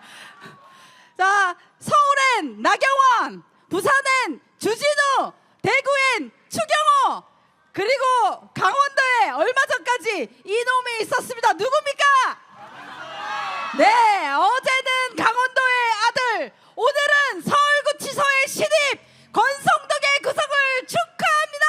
자, 서울엔 나경원, 부산엔 주진우, 대구엔 추경호, 그리고 강원도에 얼마 전까지 이놈이 있었습니다. 누굽니까? 네, 어제는 강원도의 아들, 오늘은 서울구치소의 신입 권성덕의 구속을 축하합니다.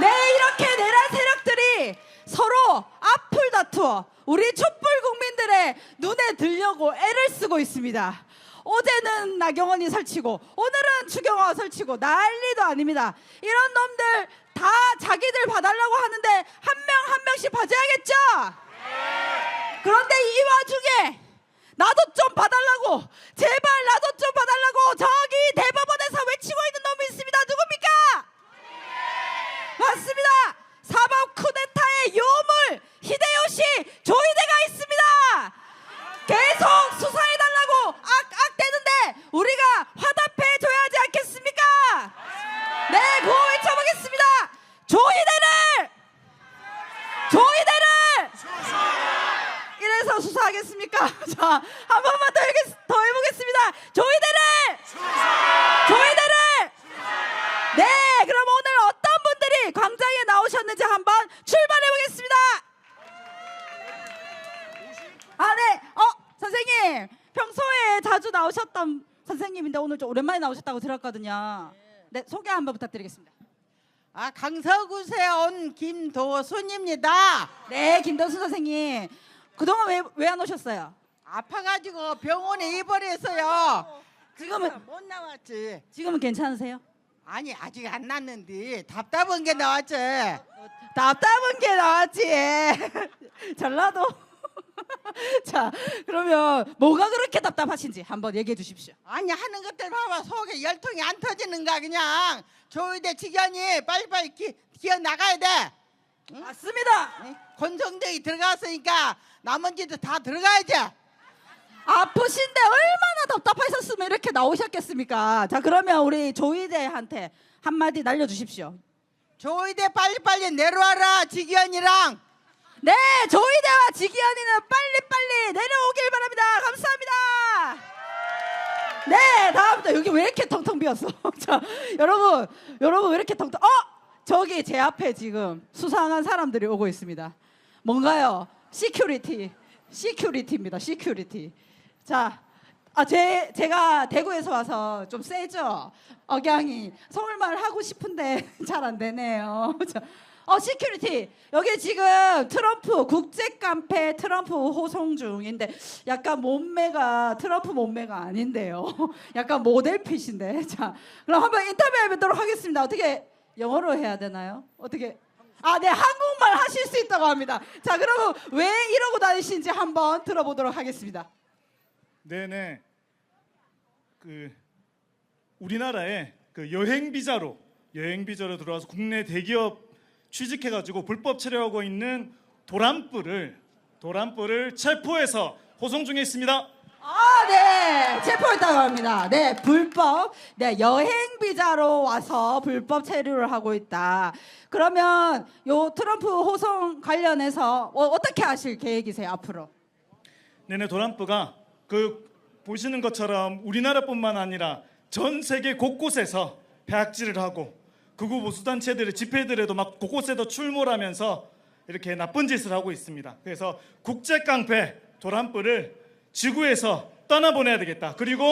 네, 이렇게 내란 세력들이 서로 앞을 다투어 우리 촛불 국민들의 눈에 들려고 애를 쓰고 있습니다. 어제는 나경원이 설치고 오늘은 추경호가 설치고 난리도 아닙니다. 이런 놈들 다 자기들 봐달라고 하는데 한 명 한 명씩 봐줘야겠죠? 그런데 이 와중에 나도 좀 봐달라고 제발 나도 좀 봐달라고 저기 대법원에서 외치고 있는 놈이 있습니다. 누굽니까? 맞습니다. 사법 쿠데타의 요물 히데요시 조이데가 있습니다. 계속 수사해달라고 악악대는데 우리가 화답해 줘야 하지 않겠습니까? 네, 구호 외쳐보겠습니다. 조이데를 조이데를 이래서 수사하겠습니까? 자, 한 번만 더, 해보겠, 더 해보겠습니다. 조이데를 조이데를 네, 그럼 오늘 어떤 분들이 광장에 나오셨는지 한번 출발해 보겠습니다. 아, 네. 어, 선생님. 평소에 자주 나오셨던 선생님인데 오늘 좀 오랜만에 나오셨다고 들었거든요. 네, 소개 한번 부탁드리겠습니다. 아 강서구에 온 김도순입니다. 네, 김덕수 선생님. 그동안 왜 왜 안 오셨어요? 아파가지고 병원에 입원해서요. 지금은 못 나왔지. 지금은 괜찮으세요? 아니 아직 안 났는데 답답한 게 나왔지. 답답한 게 나왔지. 전라도. 자, 그러면 뭐가 그렇게 답답하신지 한번 얘기해 주십시오. 아니 하는 것들 봐봐 속에 열통이 안 터지는가 그냥 조의대 직원이 빨리빨리 기, 기어 나가야 돼. 맞습니다. 응? 권성대이 들어갔으니까 나머지도 다 들어가야지. 아프신데 얼마나 답답하셨으면 이렇게 나오셨겠습니까? 자, 그러면 우리 조이대한테 한마디 날려주십시오. 조의대 빨리빨리 내려와라 직원이랑. 네, 조이대와 지기현이는 빨리빨리 내려오길 바랍니다. 감사합니다. 네, 다음부터 여기 왜 이렇게 텅텅 비었어? 자, 여러분, 여러분 왜 이렇게 텅텅? 어, 저기 제 앞에 지금 수상한 사람들이 오고 있습니다. 뭔가요? 시큐리티, 시큐리티입니다. 시큐리티. 자, 아, 제 제가 대구에서 와서 좀 세죠. 억양이 서울말 하고 싶은데 잘 안 되네요. 자, 어, 시큐리티. 여기 지금 트럼프 국제 깡패 트럼프 호송 중인데 약간 몸매가 트럼프 몸매가 아닌데요. 약간 모델핏인데. 자, 그럼 한번 인터뷰 해 보도록 하겠습니다. 어떻게 영어로 해야 되나요? 어떻게? 아, 네, 한국말 하실 수 있다고 합니다. 자, 그러면 왜 이러고 다니시는지 한번 들어보도록 하겠습니다. 네네. 그 우리나라에 그 여행 비자로 여행 비자로 들어와서 국내 대기업 취직해가지고 불법 체류하고 있는 도란뿔을 도란뿔을 체포해서 호송 중에 있습니다. 아, 네. 체포했다고 합니다. 네, 불법. 네, 여행 비자로 와서 불법 체류를 하고 있다. 그러면 요 트럼프 호송 관련해서 어, 어떻게 하실 계획이세요, 앞으로? 네네 도란뿔가 그 보시는 것처럼 우리나라뿐만 아니라 전 세계 곳곳에서 배악질을 하고 극우 보수 단체들의 집회들에도 막 곳곳에도 출몰하면서 이렇게 나쁜 짓을 하고 있습니다. 그래서 국제 깡패 도란뿔을 지구에서 떠나보내야 되겠다. 그리고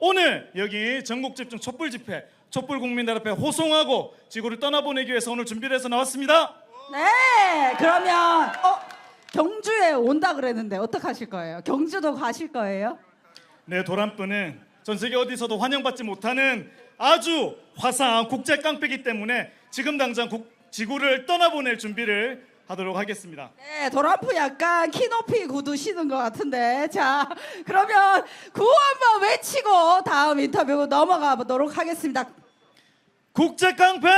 오늘 여기 전국 집중 촛불 집회, 촛불 국민들 앞에 호송하고 지구를 떠나보내기 위해서 오늘 준비를 해서 나왔습니다. 네, 그러면 어, 경주에 온다 그랬는데 어떻게 하실 거예요? 경주도 가실 거예요? 네, 도란뿔은 전 세계 어디서도 환영받지 못하는 아주 화사한 국제 깡패기 때문에 지금 당장 국- 지구를 떠나보낼 준비를 하도록 하겠습니다. 네, 도란프 약간 키 높이 구두 신은 것 같은데. 자, 그러면 구호 한번 외치고 다음 인터뷰 넘어가 보도록 하겠습니다. 국제 깡패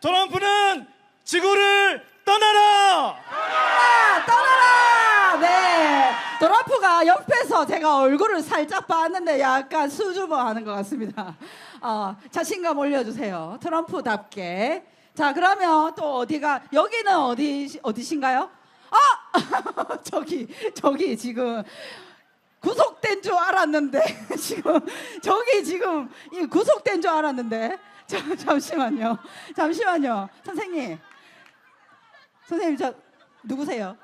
도란뿔은 지구를 떠나라! 떠나라! 떠나라! 네. 도란프가 옆에서 제가 얼굴을 살짝 봤는데 약간 수줍어 하는 것 같습니다. 어, 자신감 올려주세요. 트럼프답게. 자, 그러면 또 어디가, 여기는 어디, 어디신가요? 아! 저기 저기 지금 구속된 줄 알았는데 지금 저기 지금 이 구속된 줄 알았는데. 자, 잠시만요. 잠시만요. 선생님. 선생님 저 누구세요?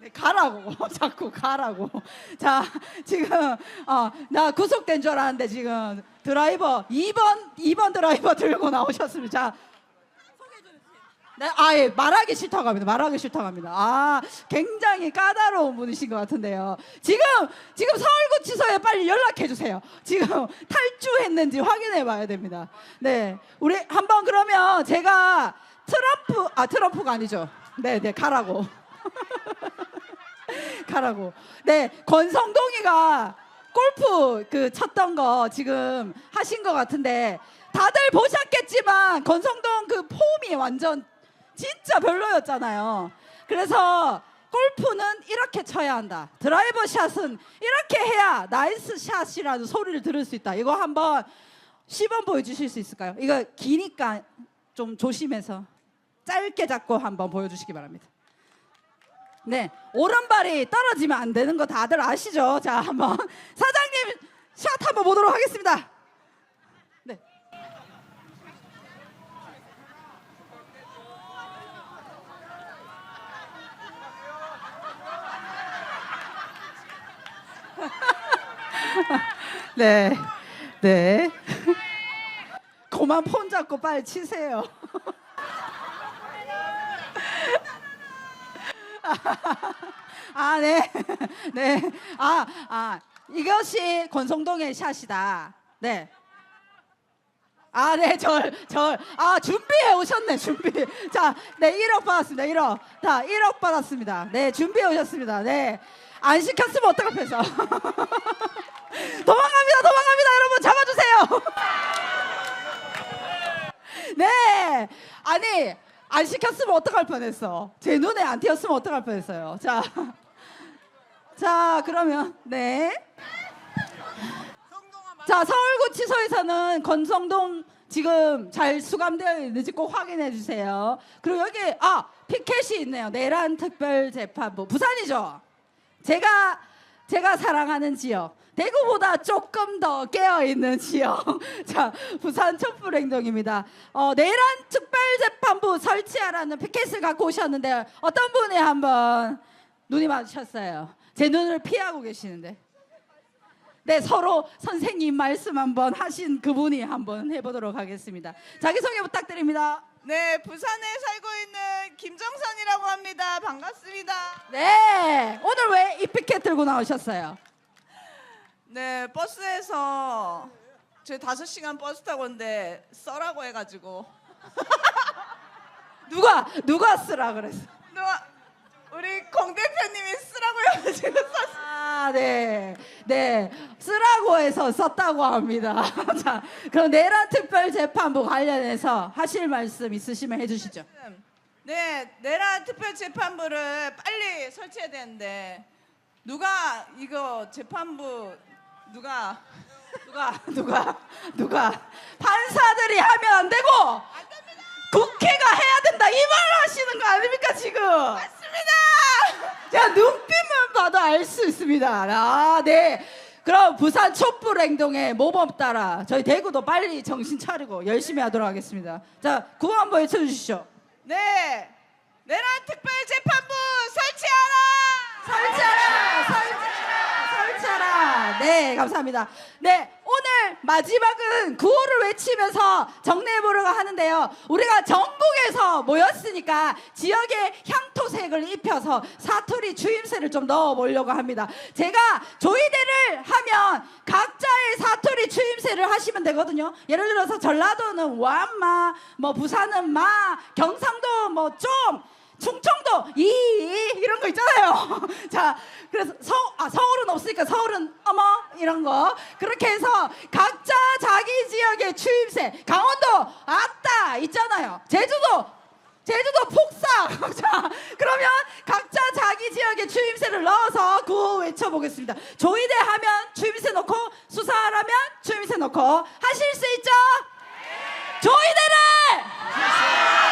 네, 가라고. 자꾸 가라고. 자 지금 어 나 구속된 줄 알았는데 지금 드라이버 2번 2번 드라이버 들고 나오셨습니다. 자 네, 아예 말하기 싫다고 합니다. 말하기 싫다고 합니다. 아, 굉장히 까다로운 분이신 것 같은데요. 지금 지금 서울구치소에 빨리 연락해 주세요. 지금 탈주했는지 확인해 봐야 됩니다. 네, 우리 한번 그러면 제가 트럼프 아 트럼프가 아니죠. 네, 네 가라고. 가라고. 네, 권성동이가 골프 그 쳤던 거 지금 하신 것 같은데 다들 보셨겠지만 권성동 그 폼이 완전 진짜 별로였잖아요. 그래서 골프는 이렇게 쳐야 한다. 드라이버 샷은 이렇게 해야 나이스 샷이라는 소리를 들을 수 있다. 이거 한번 시범 보여주실 수 있을까요? 이거 기니까 좀 조심해서 짧게 잡고 한번 보여주시기 바랍니다. 네, 오른발이 떨어지면 안 되는 거 다들 아시죠? 자, 한번 사장님 샷 한번 보도록 하겠습니다. 네. 네, 네. 그만 폰 잡고 빨리 치세요. 아, 네. 네. 아, 아, 이것이 권성동의 샷이다. 네. 아, 네, 절, 절. 아, 준비해 오셨네, 준비. 자, 네, 1억 받았습니다, 1억. 자, 1억 받았습니다. 네, 준비해 오셨습니다. 네. 안 시켰으면 뻔했어. 도망갑니다, 도망갑니다, 여러분. 잡아주세요. 네. 아니, 안 시켰으면 어떡할 뻔했어. 제 눈에 안 띄었으면 어떡할 뻔했어요. 자. 자, 그러면, 네. 자, 서울구치소에서는 권성동 지금 잘 수감되어 있는지 꼭 확인해 주세요. 그리고 여기, 아, 피켓이 있네요. 내란 특별재판부. 부산이죠? 제가, 제가 사랑하는 지역. 대구보다 조금 더 깨어있는 지역. 자, 부산 촛불행동입니다. 어, 내란 특별재판부 설치하라는 피켓을 갖고 오셨는데 어떤 분이 한번 눈이 마주쳤어요. 제 눈을 피하고 계시는데. 네, 서로 선생님 말씀 한번 하신 그분이 한번 해보도록 하겠습니다. 자기소개 부탁드립니다. 네, 부산에 살고 있는 김정선이라고 합니다. 반갑습니다. 네, 오늘 왜 이 피켓 들고 나오셨어요? 네, 버스에서 제 다섯 시간 버스 타고 온데 써라고 해가지고 누가 누가 쓰라 그랬어? 누가 우리 공 대표님이 쓰라고 해가지고 썼어요. 아, 네, 네, 쓰라고 해서 썼다고 합니다. 자, 그럼 내란 특별 재판부 관련해서 하실 말씀 있으시면 해 주시죠. 네, 내란 특별 재판부를 빨리 설치해야 되는데 누가 이거 재판부 누가 누가 누가 누가 판사들이 하면 안 되고 국회가 해야 된다 이말 하시는 거 아닙니까 지금? 맞습니다. 제가 눈빛만 봐도 알 수 있습니다. 아, 네. 그럼 부산 촛불 행동의 모범 따라 저희 대구도 빨리 정신 차리고 열심히 하도록 하겠습니다. 자, 구호 한번 외쳐주시죠. 네, 내란 특별 재판부 설치하라. 설치하라! 설치하라! 네, 감사합니다. 네, 오늘 마지막은 구호를 외치면서 정리해보려고 하는데요. 우리가 전국에서 모였으니까 지역의 향토색을 입혀서 사투리 주임새를 좀 넣어보려고 합니다. 제가 조이대를 하면 각자의 사투리 주임새를 하시면 되거든요. 예를 들어서 전라도는 완마, 뭐 부산은 마, 경상도 뭐 좀, 충청도 이 이런 거 있잖아요. 자, 그래서 서, 아, 서울은 없으니까 서울은 어머 이런 거 그렇게 해서 각자 자기 지역의 추임새 강원도 아따 있잖아요. 제주도 제주도. 자, 그러면 각자 자기 지역의 추임새를 넣어서 구호 외쳐보겠습니다. 조이대 하면 추임새 넣고 수사하라면 추임새 넣고 하실 수 있죠? 조이대는